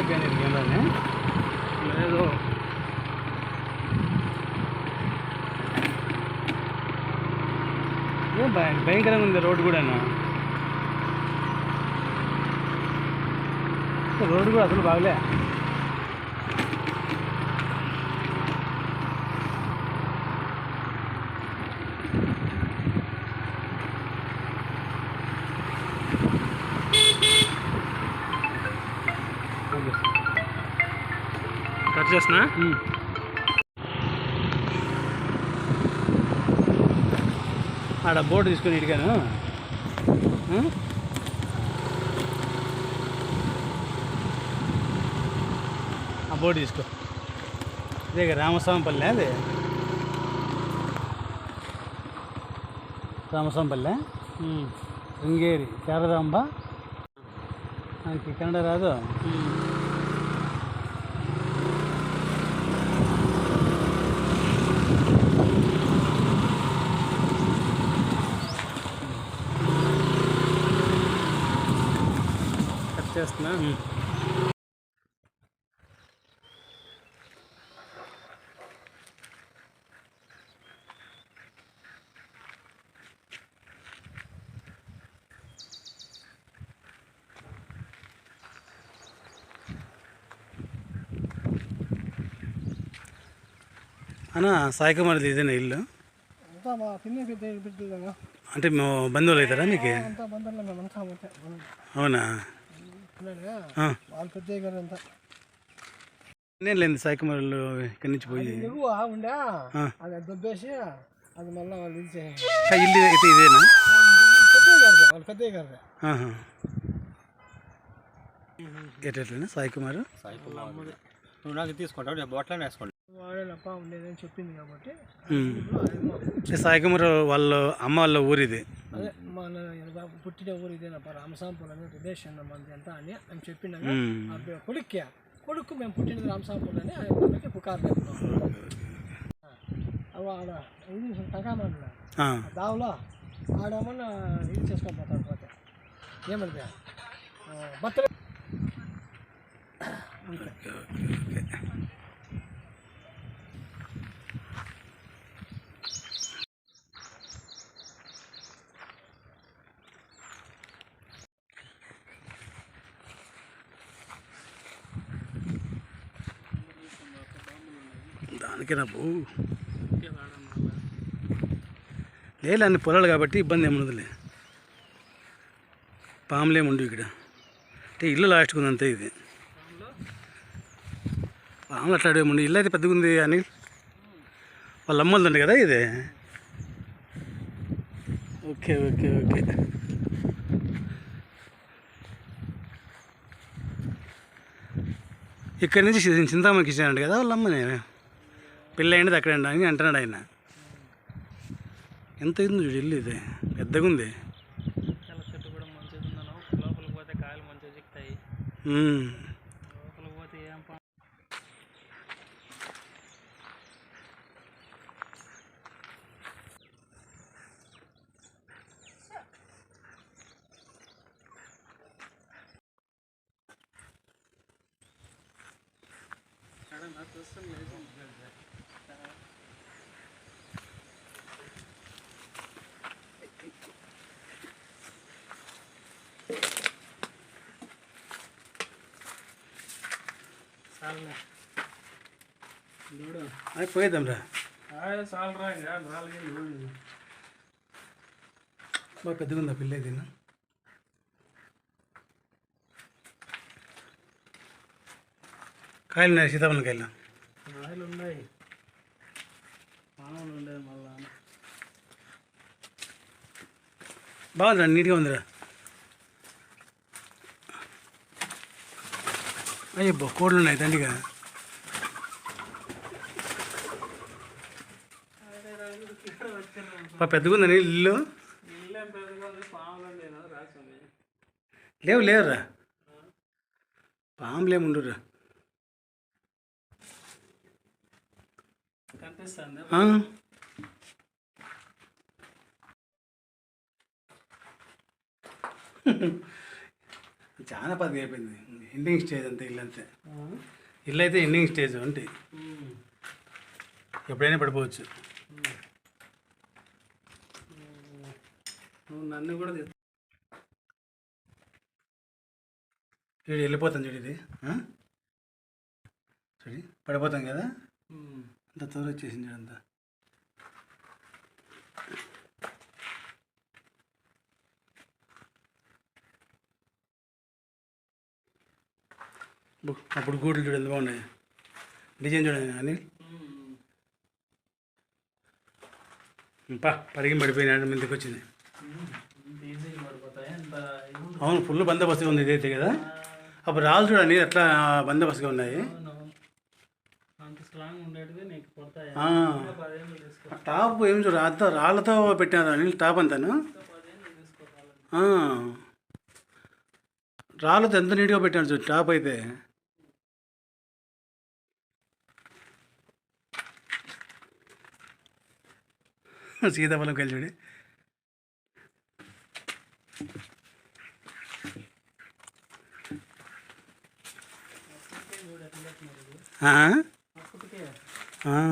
అయిపోయింది కెమెరాని లేదు భయంకరంగా ఉంది రోడ్డు కూడా రోడ్డు కూడా అసలు బాగలే. కట్ చేస్తున్నా ఆడ బోర్డు తీసుకొని ఇడిగాను. ఆ బోర్డు తీసుకో. ఇదే రామస్వామిపల్లె అది. రామస్వామిపల్లె శృంగేరి శారదాంబ. మనకి కన్నడ రాదు. చేస్తున్నా. అన్న సాయి కుమార్ది ఇదేనా ఇల్లు? అంటే మా బంధువులు అవుతారా మీకు? మేము అవునా? నేను లేదు సాయి కుమారులు ఇక్కడి నుంచి పోయి? ఉండే. అది దొబ్బేసి అది మళ్ళీ వాళ్ళు ఇది ఇల్లు అయితే ఇదేనా? పెద్దయ్య గారు వాళ్ళు పెద్దయ్య గారు ఆహా. ఎట్లనా సాయి కుమార్ నువ్వు నాకు తీసుకుంటావు నేను బొట్లనే వేసుకోండి వాడేనప్ప ఉండేదని చెప్పింది కాబట్టి. ఉమ్. ఈ సాయి కుమార్ వాళ్ళ అమ్మ వాళ్ళ ఊరిది. అదే మన పుట్టిన ఊరు ఇదేనప్ప రామసాంపుల్ అని రిలేషన్ మంది అంతా అని అని బి- కొడుక్కి కొడుకు మేము పుట్టినది రామసాంపుల్ అని ఆయన పుకారు అవి ఆడ ఇది ఆ. దావులో ఆడేమన్నా ఇది చేసుకొని పోతాడు పోతే. ఏమంటే బర్త్డే. దానికి నా లేదు అన్ని పొలాలు కాబట్టి ఇబ్బంది ఏముండదులే. పాములేముండు ఇక్కడ. అంటే ఇల్లు లాస్ట్కి ఉంది అంతే ఇది. పాములు అట్లా ఏముండు ఇల్లు అయితే పెద్దగా ఉంది అని వాళ్ళ అమ్మలదండి కదా ఇది. Okay okay okay. ఇక్కడి నుంచి చి- చింతామణికి ఇచ్చానంట కదా వాళ్ళ అమ్మని. పెళ్ళి అయింది అక్కడ అని అంటున్నాడు ఆయన. ఎంత ఉంది చూడు ఇల్లు ఇది? పెద్దగా ఉంది చాలా చెట్టు కూడా మంచిగా ఉన్నాను లోపలికి పోతే కాయలు మంచిగా చిక్కుతాయి ఉమ్. లోపలికి పోతే ఏం పా చాలులే చూడు అది పోయేద్దాం రా బాగా పెద్దగా ఉందా పిల్ల ఇది కాయలు ఉన్నాయి సీతాఫలం కాయలు. రాయలు ఉన్నాయి. మానవులు ఉండేది మళ్ళా. బాగుందిరా నీట్గా ఉందిరా. అయ్యో కోళ్ళు ఉన్నాయి దండిగా బా పెద్దగా ఉందని ఇల్లు? లేవు లేవురా. పాములు కనిపిస్తుంది? ఆ? చాలా పది అయిపోయింది. ఎండింగ్ స్టేజ్ అంతే ఇల్లు అంతే. ఇల్లు అయితే ఎండింగ్ స్టేజ్ అంటే ఎప్పుడైనా పడిపోవచ్చు. నువ్వు నన్ను కూడా చూడు వెళ్ళిపోతాను చూడు ఇది? చూడు పడిపోతాం కదా? అంత త్వర వచ్చేసింది చూడు అప్పుడు గూడులు చూడు ఎంత బాగున్నాయి. డిజైన్ చూడండి అనిల్. పా పరిగి పడిపోయినాడు మీదకి వచ్చింది. అవును ఫుల్ బందోబస్తుగా ఉంది ఇదైతే కదా. అప్పుడు రాళ్ళు చూడండి ఎట్లా బందోబస్తుగా ఉన్నాయి. టాప్ ఏం చూడు అంతా రాళ్ళతో పెట్టారు అనిల్ టాప్ అంతాను. రాళ్ళతో ఎంత నీట్గా పెట్టాడు చూడు టాప్ అయితే. సీతాఫలం కలిసి చూడు చూడు